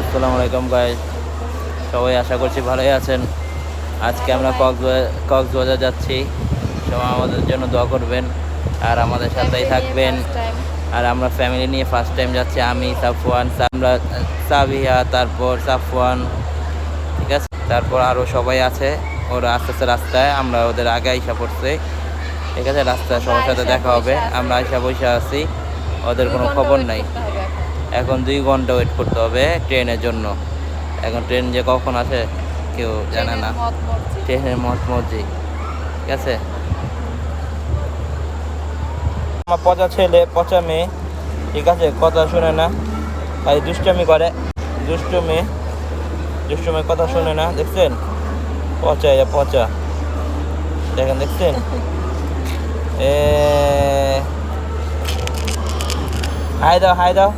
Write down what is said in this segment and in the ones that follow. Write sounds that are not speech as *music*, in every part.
আসসালামু আলাইকুম গাই সবাই আশা করছি ভালোই আছেন। আজকে আমরা কক্সবাজার কক্সবাজার যাচ্ছি। সবাই আমাদের জন্য দোয়া করবেন। আর আমাদের সাথেই থাকবেন। আর আমরা ফ্যামিলি নিয়ে ফার্স্ট টাইম যাচ্ছি। আমি সাফওয়ান আমরা সাবিয়া তারপর সাফওয়ান ঠিক আছে? তারপর আরও সবাই আছে। ওরা আস্তে আস্তে রাস্তায় আমরা ওদের আগে আইসা পড়ছে। ঠিক আছে? রাস্তায় সবার সাথে দেখা হবে। আমরা আইসা বৈশা আছি। ওদের কোনো খবর নাই। এখন দুই ঘণ্টা ওয়েট করতে হবে ট্রেনের জন্য। এখন ট্রেন যে কখন আসে কেউ জানে না। ট্রেনের মত মজি ঠিক আছে? আমার পচা ছেলে পচা মেয়ে ঠিক আছে? কথা শুনে না। তাই দুষ্টমি করে। দুষ্ট মেয়ে দুষ্ট মেয়ে কথা শুনে না। দেখছেন? পচা এটা পচা। দেখেন দেখছেন? *laughs* এ হাই দাও হাই দাও।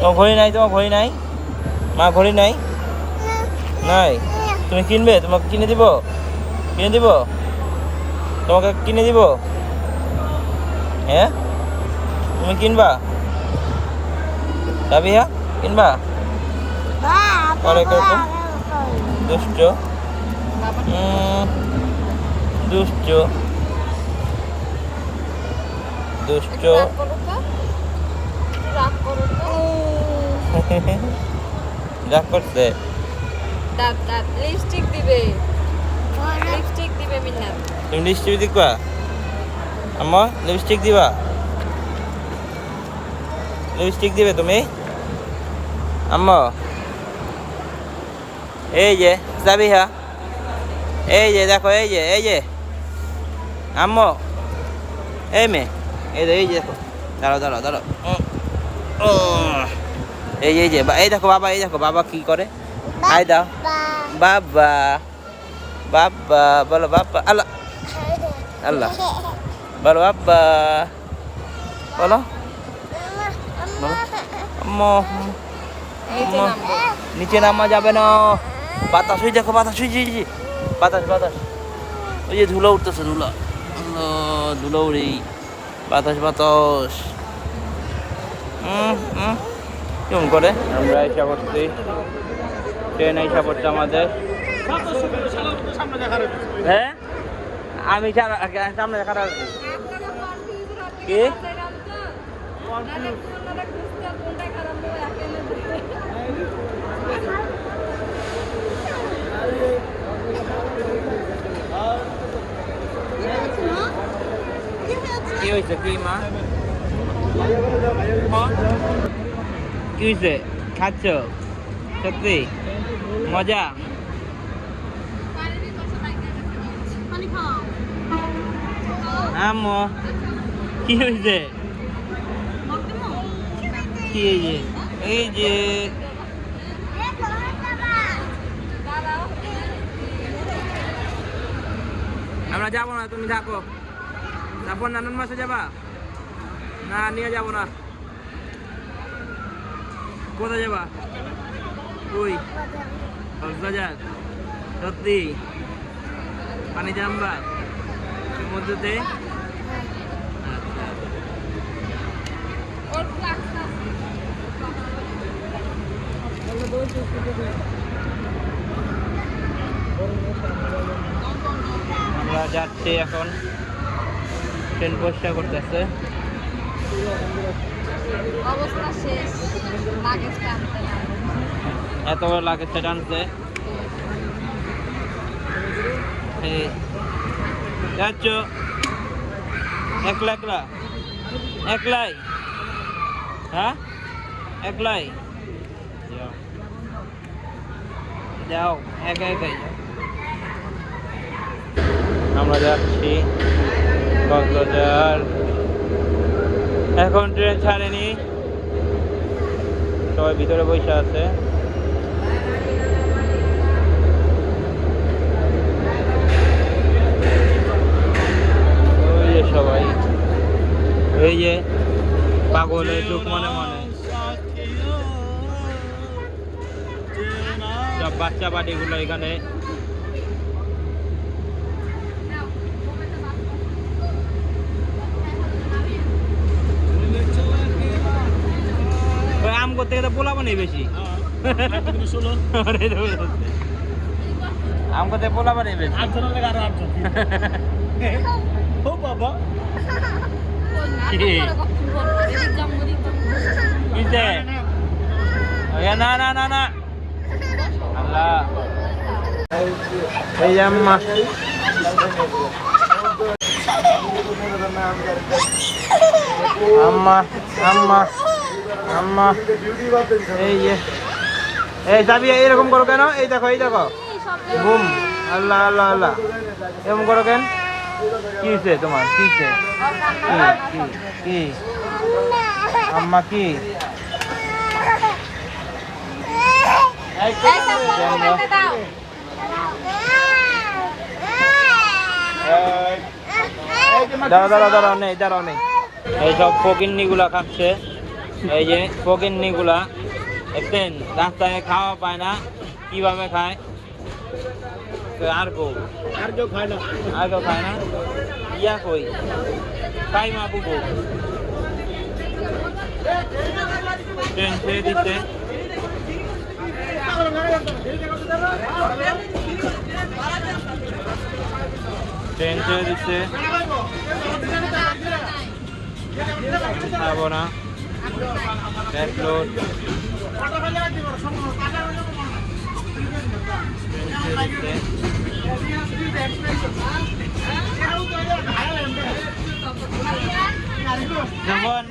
তোমার ঘড়ি নাই তোমার ঘড়ি নাই? মা ঘড়ি নাই? নাই? তুমি কিনবে? তোমাকে কিনে দিব? কিনে দিব? তোমাকে কিনে দিব? হ্যাঁ? তুমি কিনবা? রাবিয়া কিনবা? পরে দুষ্ট। দুষ্ট। দুষ্ট। *laughs* রাগ করছে? দাঁত দাঁত। লিপস্টিক দিবে। লিপস্টিক দিবে মিন্না তুমি লিপস্টিক দিবা? আম্মা লিপস্টিক দিবা? লিপস্টিক দিবে তুমি? আম্মা। এই যে সাবিহা এই যে দেখো এই যে এই যে। আম্মু। এই মে এই যে এই যে দেখো। দাঁড়াও দাঁড়াও দাঁড়াও। এই যে এই যে বা- এই দেখো বাবা এই দেখো বাবা কি করে? আই দাও। বাবা। বাবা বলো বাবা আল্লাহ। আল্লাহ। বলো বাবা। বলো। নিচে নামা যাবে না। বাতাস ওই দেখো বাতাস ওই যে যে, বাতাস বাতাস। ওই যে ধুলো উঠতেছে ধুলো। ধুলো উড়ি বাতাস বাতাস। কেমন করে? আমরা এসে পড়ছি। ট্রেন এসে পড়ছে আমাদের। হ্যাঁ? আমি সামনে দেখার কি? কি হয়েছে কি মা? কি হয়েছে খাচ্ছ সত্যি? মজা? আম্মু, কি হয়েছে কি যে এই যে, আমরা যাব না, তুমি থাকো। তারপর নানান মাসে যাবা? না, নিয়ে যাব না। কোথায় যাবা? ওই কক্সবাজার। সত্যি? পানি জামবা? সমুদ্রতে? আচ্ছা। আমরা যাচ্ছি এখন। ট্রেন পরিষ্কার করতেছে। এত বড় লাগেজটা টানছে। যাচ্ছ। একলা একলা একলাই। হ্যাঁ? একলাই। যাও। একা একাই যাও। আমরা যাচ্ছি। কক্সবাজার এখন ট্রেন ছাড়েনি। সবাই ভিতরে বসে আছে। ওই সবাই। এই যে পাগলের চোখ মনে মনে। সব বাচ্চা পাটিগুলো এখানে আম করতে গেলে পোলাবো নেই বেশি। আম করতে পোলাবো নেই বেশি। কি? কিসে এ না না না না। আল্লাহ। এই যে আম্মা। আম্মা আম্মা। আম্মা এই যে। এই যাবি এইরকম করো কেন? এই দেখো এই দেখো। বুম আল্লাহ আল্লাহ আল্লাহ। এরকম করো কেন? কিসে তোমার? কিসে কি কি? কি? আম্মা কি? দাঁড়া দাঁড়া দাঁড়াও নেই দাঁড়াও নেই। এই সব ফকিন্নি গুলা খাচ্ছে। এই যে ফকিন্নি গুলা দেখছেন রাস্তায় খাওয়া পায় না কীভাবে খায়? আর কো আর কেউ খায় না। আর কেউ খায় না? ইয়া কই? খাই মা বুবু। ট্রেন ছেড়ে দিচ্ছে। ট্রেন ছেড়ে দিচ্ছে। খাব না।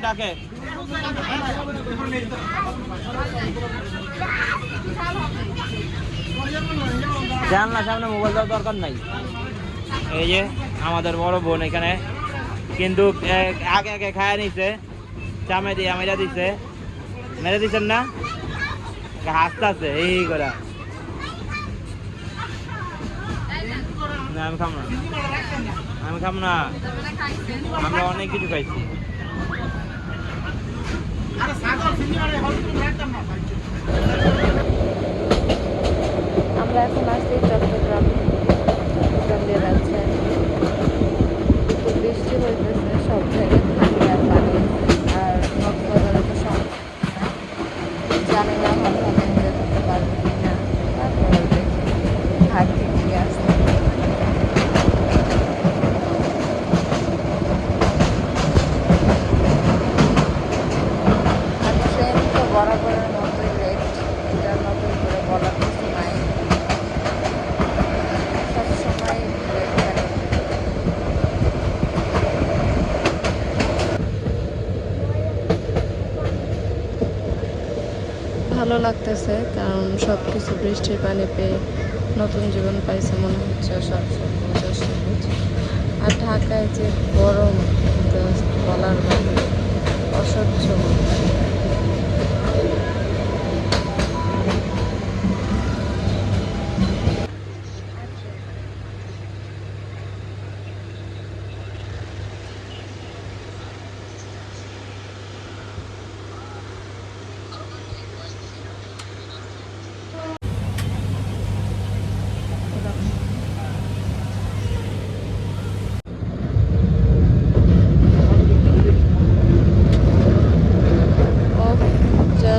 ডাকে জানলা সামনে মোবাইল দেওয়ার দরকার নাই। এই যে আমাদের বড় বোন এখানে। কিন্তু আগে আগে খায় নিছে। দিয়ে মেরা দিছে। মেরে দিচ্ছেন না? হাসতে আছে এই করে। আমি খাম না। আমি খাম না। আমরা অনেক কিছু খাইছি। আমরা এখন আসছি চট্টগ্রাম দিয়ে যাচ্ছে খুব বৃষ্টি হইতেছে সব জায়গায় পানি আর পানি আর কক্সবাজারে তো সব জানি না হয়তো আমি এনজয় করতে পারব কি না তারপরে দেখি ভাগ্যে কি আসছে আর ট্রেন তো বরাবরের মতোই লেট এটার নতুন করে বলার কিছু নাই সবসময় লেট থাকে ভালো লাগতেছে, কারণ সব কিছু বৃষ্টির পানি পেয়ে নতুন জীবন পাইছে মনে হচ্ছে সব সবুজ আর সবুজ। আর ঢাকায় যে গরম বলার বাইরে, অসহ্য।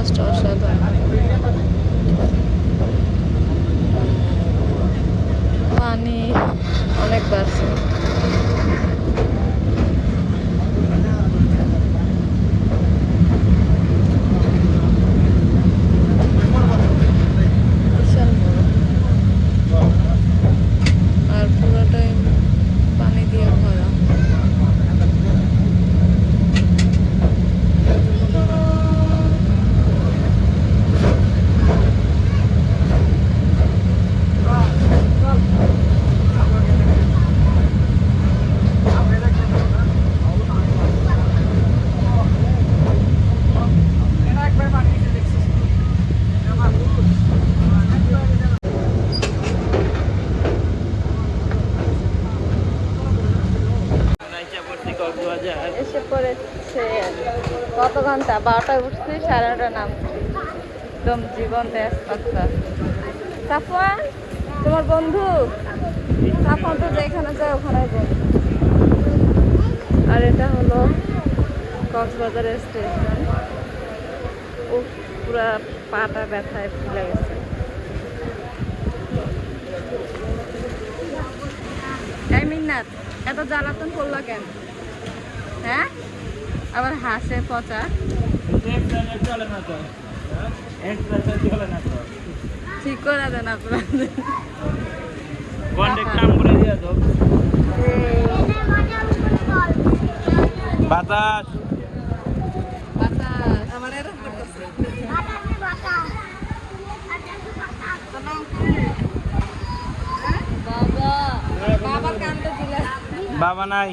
জাস্ট এসে পড়েছে। কত ঘণ্টা? বারোটায় উঠছি, সাড়ে নটা নাম। একদম জীবন দেশ কথা সাফওয়ান তোমার বন্ধু? সাফওয়ান তো যেখানে যায় ওখানে আর এটা হলো কক্সবাজারের স্টেশন। উফ, পুরা পাটা ব্যথায় ফুলে গেছে। এত জ্বালাতন করল কেন? হ্যাঁ? আবার হাসে পচা। চলে না তো চলে না ঠিক করে দেন আপনাদের বাতাস। বাতাস। আমার এরকম করতেছে বাবা। বাবার দিলে। বাবা নাই।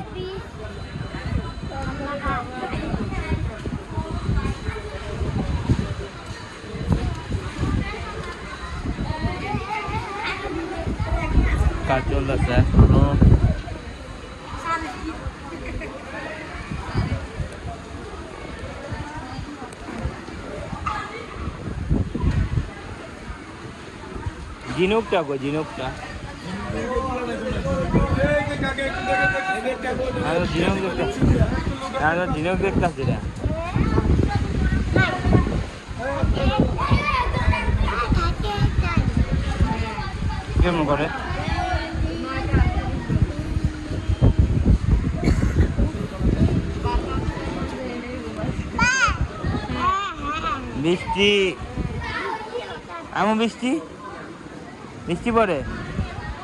কাজ চলতেছে এখনও। ঝিনুকটা গো ঝিনুকটা। আর ঝিনুক দেখতে ঝিনুক দেখতেছি রে। কেমন করে? বৃষ্টি এমন বৃষ্টি বৃষ্টি পড়ে?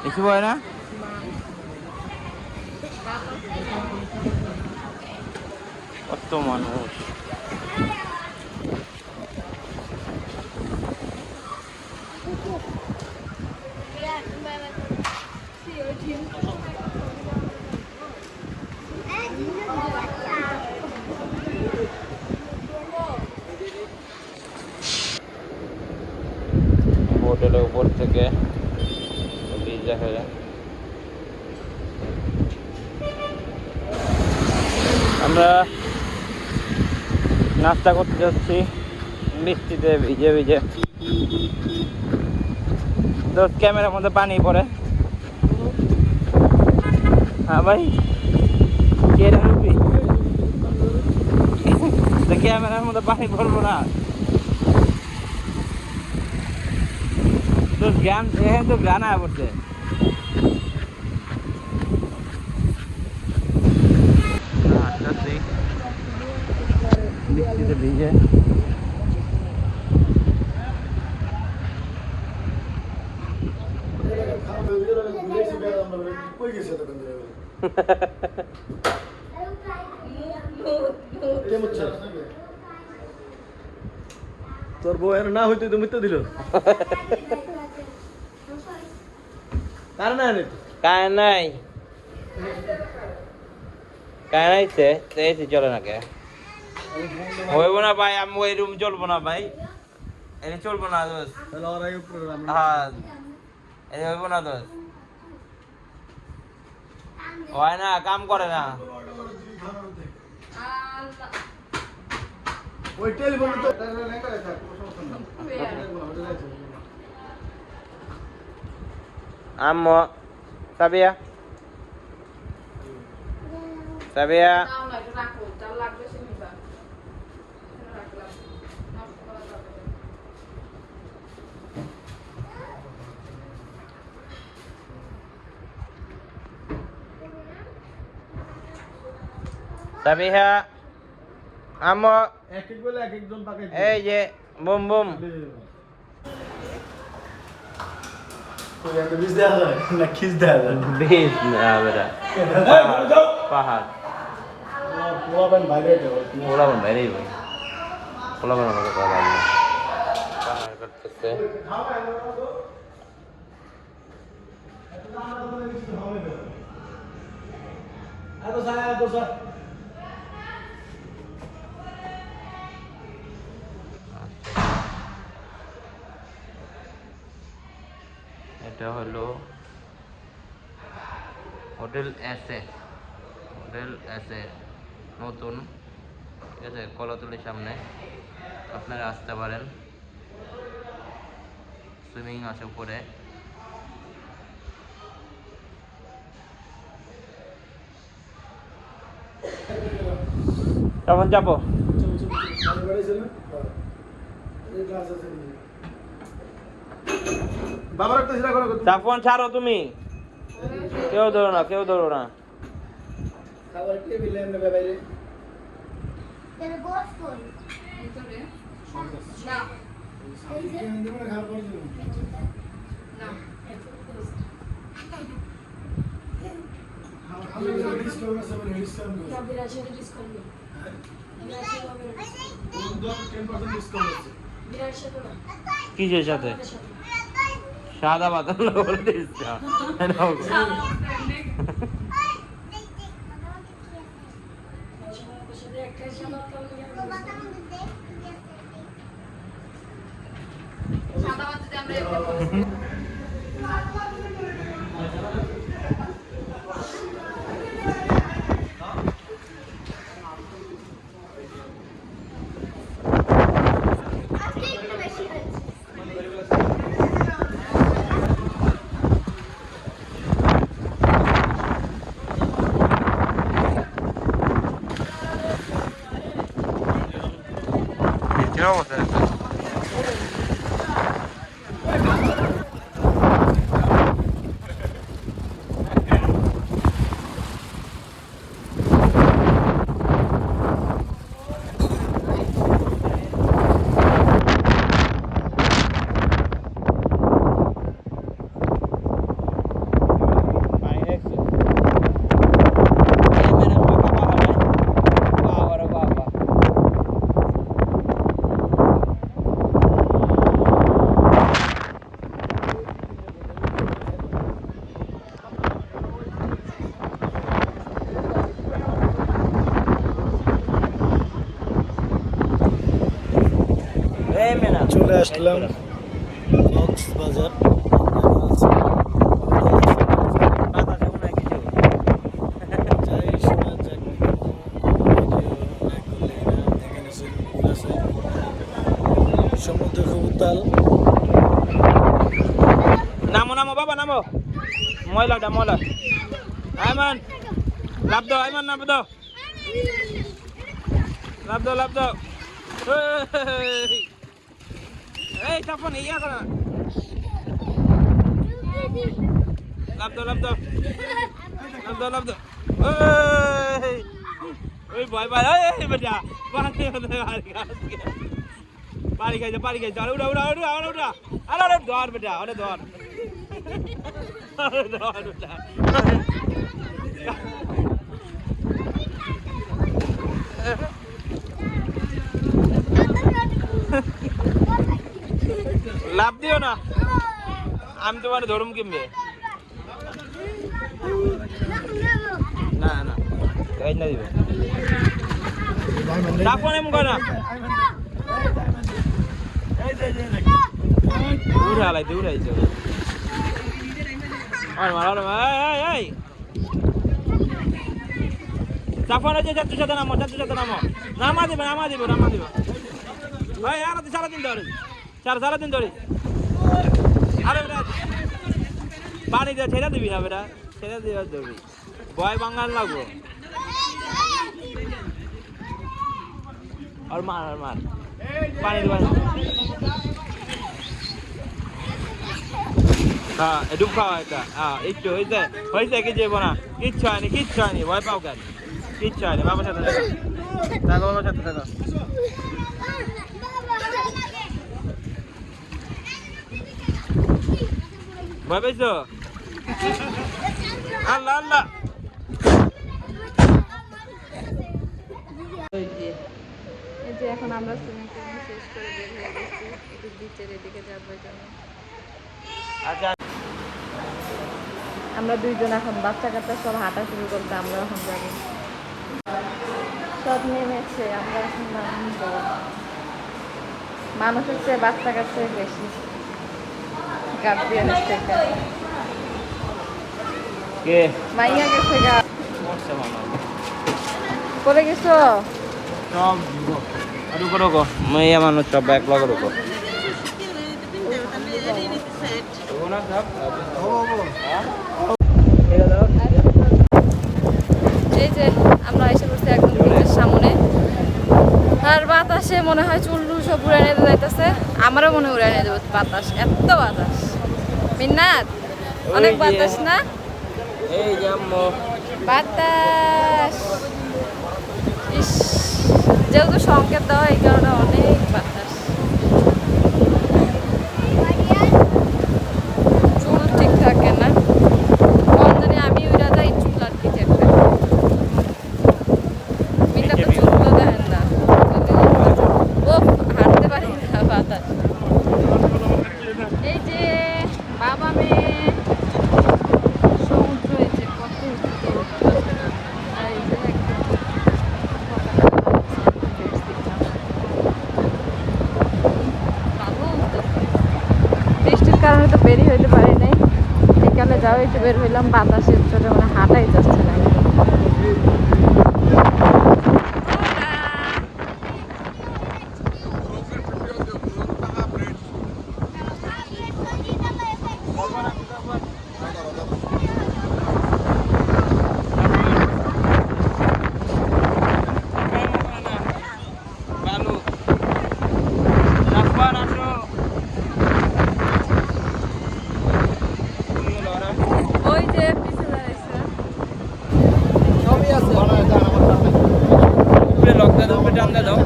বৃষ্টি পড়ে না? কত মানুষ হোটেলের উপর থেকে ব্রিজ দেখা যায় আমরা নাস্তা করতে যাচ্ছি। বৃষ্টিতে ভিজে ভিজে। তো ক্যামেরার মধ্যে পানি পড়ে। হ্যাঁ ভাই ক্যামেরার মধ্যে পানি পড়ব না। তো জ্ঞান, এখানে তো জ্ঞান আয়া পড়ছে। ভিজে তোর বউ এর না হইতে তো মিথ্যা দিল। কার না কায় নাই? কায় নাইছে তো চলে না কে হইব না ভাই আমি ওই রুম চলবো না ভাই। এটা চলবো না দোষ। হ্যাঁ। এটা হইব না দোষ। হয় না কাম করে না। ওই টেলিফোন তো আম্মু সাবিয়া? সাবিয়া নাও না এটা রাখো যার লাগবে সে নিবা রাখলাম নষ্ট করা যাবে না। সাবিহা পাকে এই যে বুম বুম। পাহাড় পোলাপান বাইরে যাও বাইরেই ভাই পোলাবন এটা হলো হোটেল এসে হোটেল এসে নতুন। ঠিক আছে কলাতলির সামনে। আপনারা আসতে পারেন। সুইমিং আছে উপরে। তখন যাব। বাবার একটা করো সাফওয়ান ছাড়ো তুমি। কেউ ধরো না কেউ ধরো না। খাবার টেবিলে এমনি বাইরে? কিসের সাথে। সাদা বাতাস বলে দিচ্ছ চলে আসলাম কক্সবাজার যাই শোনা যাক সমুদ্র খুব উত্তাল নামো নামো, বাবা, নামো। ময়লাটা, ময়লা। লাভ দাও, আয়মান, লাভ দাও। লাভ দাও লাভ দাও। এই, এই তপন ইয়া করো না। লাভ দাও লাভ দাও লাভ দাও লাভ দাও এই, ওই ভয় ভয় এই বেটা পানি পানি খাইছে পানি খাইছে আরে উড়া উড়া উড়া উড়া উড়া আরে আরে ধর বেটা আরে ধর আরে ধর বেটা লাভ দিও না। আমি তোমার ধরুম কিনবে। না না। এই না দিবে। রাখো না। মুখ না আর মার, আর এই এই সাফার আছে চাচ্ছু সাথে নামো চাচ্ছু সাথে নামো। দিবে, নামা দিব নামা দিব। ভাই আর সারাদিন ধরে। সারা সারাদিন ধরে। আরে বেটা, পানি দিয়ে ছেড়ে দিবি না বেটা, ছেড়ে দিয়ে দিবি ভয় বাঙ্গাল লাগবো। আর মার আর মার। পানি দিবা হ্যাঁ একটু খাওয়া একটা হ্যাঁ একটু কি যাব না কিচ্ছু হয়নি কিচ্ছু হয়নি। ভয় পাও কেন? কিচ্ছু হয়নি, বাবার সাথে বাবার সাথে ভয় পাইছো আল্লাহ আল্লাহ। এই যে এখন আমরা সুইমিং টুইমিং শেষ করে বের হয়ে গেছি। একটু বিচের এদিকে যাব জন্য। আচ্ছা। আমরা দুইজন এখন বাচ্চা কাচ্চা সব হাঁটা শুরু করতে আমরা এখন যাব। সব নেমেছে আমরা এখন মানুষের চেয়ে বাচ্চা কাচ্চাই বেশি। Gabriel Esteca. কে এই যে আমরা এসে বসে একদম সামনে আর বাতাসে মনে হয় চুল্লু সব উড়াই নিয়ে যাইতেছে। আমারও মনে হয় উড়াই নিয়ে যাব বাতাস এত বাতাস। মিন্নাত অনেক বাতাস না? এই যে আম্মু। বাতাস। ইস যেহেতু সংকেত দেওয়া এই কারণে অনেক ইউটিউবের হইলাম বাতাসের জন্য মানে হাঁটাই যাচ্ছে તમને દઉં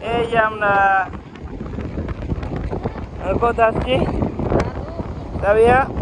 Ella es la. ¿Está bien? ¿Está bien?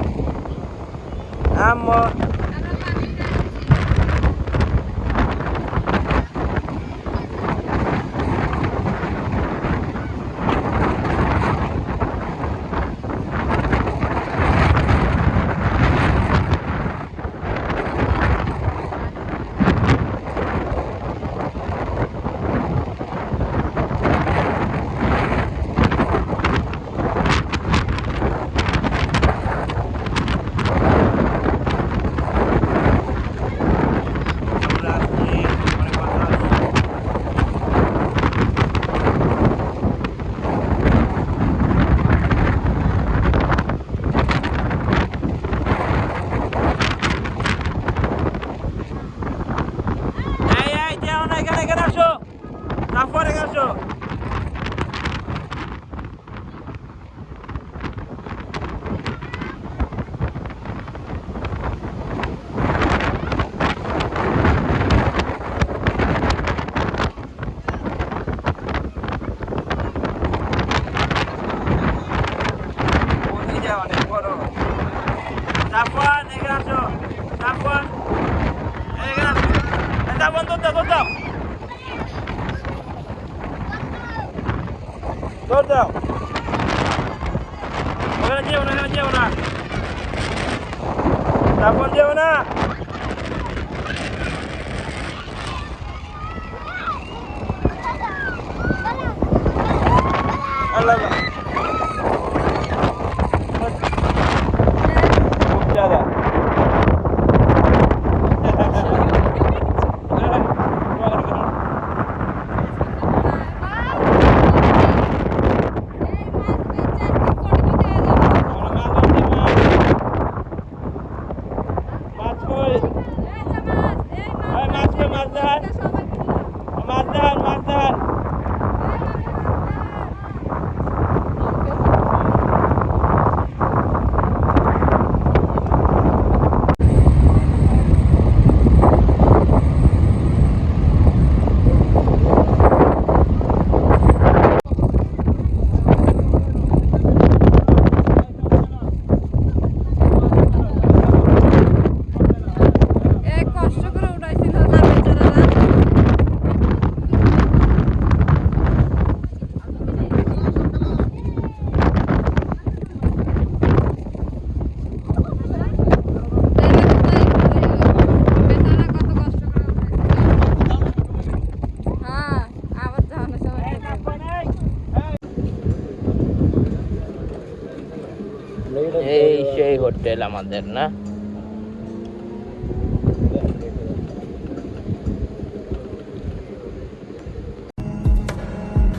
আমাদের না?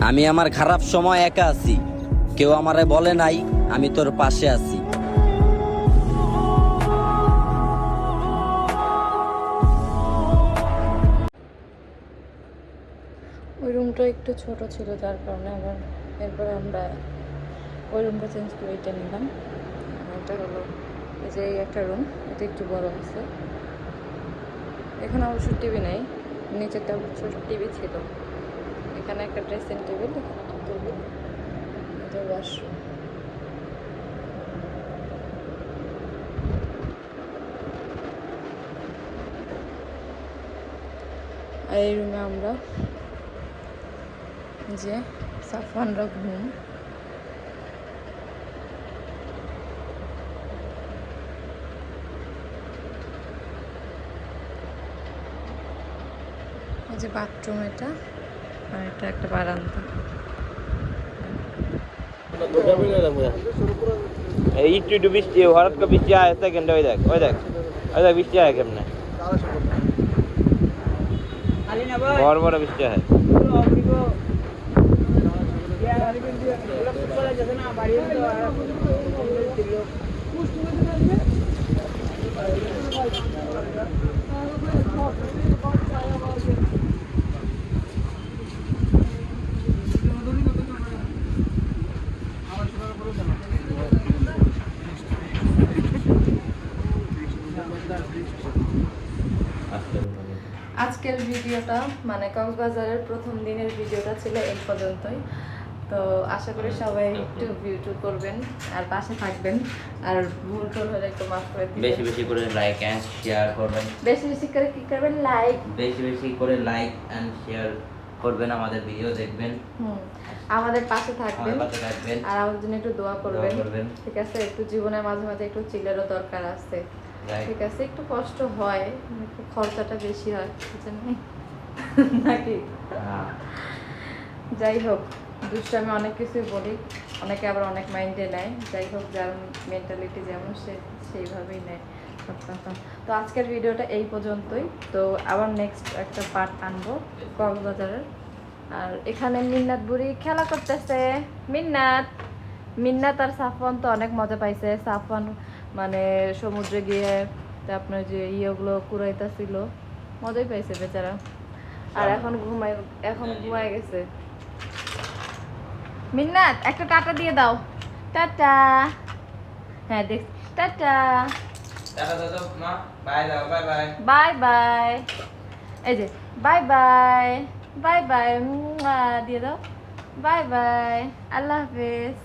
আমি আমার খারাপ সময় একা আছি। কেউ আমারে বলে নাই আমি তোর পাশে আছি। ওই রুমটা একটু ছোট ছিল যার কারণে আবার এরপরে আমরা ওই রুমটা চেঞ্জ করে এটা নিলাম। এটা হলো এই যে এই একটা রুম এটা একটু বড় আছে এখানে অবশ্য টিভি নেই, নিচেরটা অবশ্য টিভি ছিল। এখানে একটা ড্রেসিং টেবিল এখানে টেবিল এটা ওয়াশরুম এই রুমে আমরা যে সাফানরা ঘুম যে বাথরুম এটা আর এটা একটা বারান্দা। একটু একটু বৃষ্টি হঠাৎ করে বৃষ্টি আয় সেকেন্ড ওই দেখ ওই দেখ ওই দেখ বৃষ্টি আয় কেমনে? বড় বড় বৃষ্টি হয় ভিডিওটা মানে কক্সবাজারের প্রথম দিনের ভিডিওটা ছিল এই পর্যন্তই। তো আশা করি সবাই একটু ভিডিও করবেন আর পাশে থাকবেন। আর ভুল টুল হলে একটু মাফ করে দিবেন। বেশি বেশি করে লাইক অ্যান্ড শেয়ার করবেন। বেশি বেশি করে কি করবেন? লাইক বেশি বেশি করে লাইক অ্যান্ড শেয়ার করবেন আমাদের ভিডিও দেখবেন। হুম আমাদের পাশে থাকবেন। আর আমাদের জন্য একটু দোয়া করবেন। ঠিক আছে একটু জীবনের মাঝে মাঝে একটু চিলেরও দরকার আছে। ঠিক আছে একটু কষ্ট হয় একটু খরচাটা বেশি হয় বুঝছেন? নাকি? হ্যাঁ। যাই হোক দুষ্টামি অনেক কিছুই বলি। অনেকে আবার অনেক মাইন্ডে নেয়। যাই হোক যার মেন্টালিটি যেমন সে সেইভাবেই নেয় তো আজকের ভিডিওটা এই পর্যন্তই। তো আবার নেক্সট একটা পার্ট আনব কক্সবাজারের। আর এখানে মিন্নাত বুড়ি খেলা করতেছে। মিন্নাত! মিন্নাত আর সাফওয়ান তো অনেক মজা পাইছে। সাফওয়ান মানে সমুদ্রে গিয়ে আপনার যে ইয়েগুলো কুড়াইতেছিল মজাই পাইছে বেচারা। আর এখন ঘুমাই এখন ঘুমাই গেছে। মিন্নাত একটা টাটা দিয়ে দাও। টাটা। হ্যাঁ দেখ টাটা। বাই বাই এই যে বাই বাই বাই বাই দিয়ে দাও। বাই বাই আল্লাহ হাফেজ।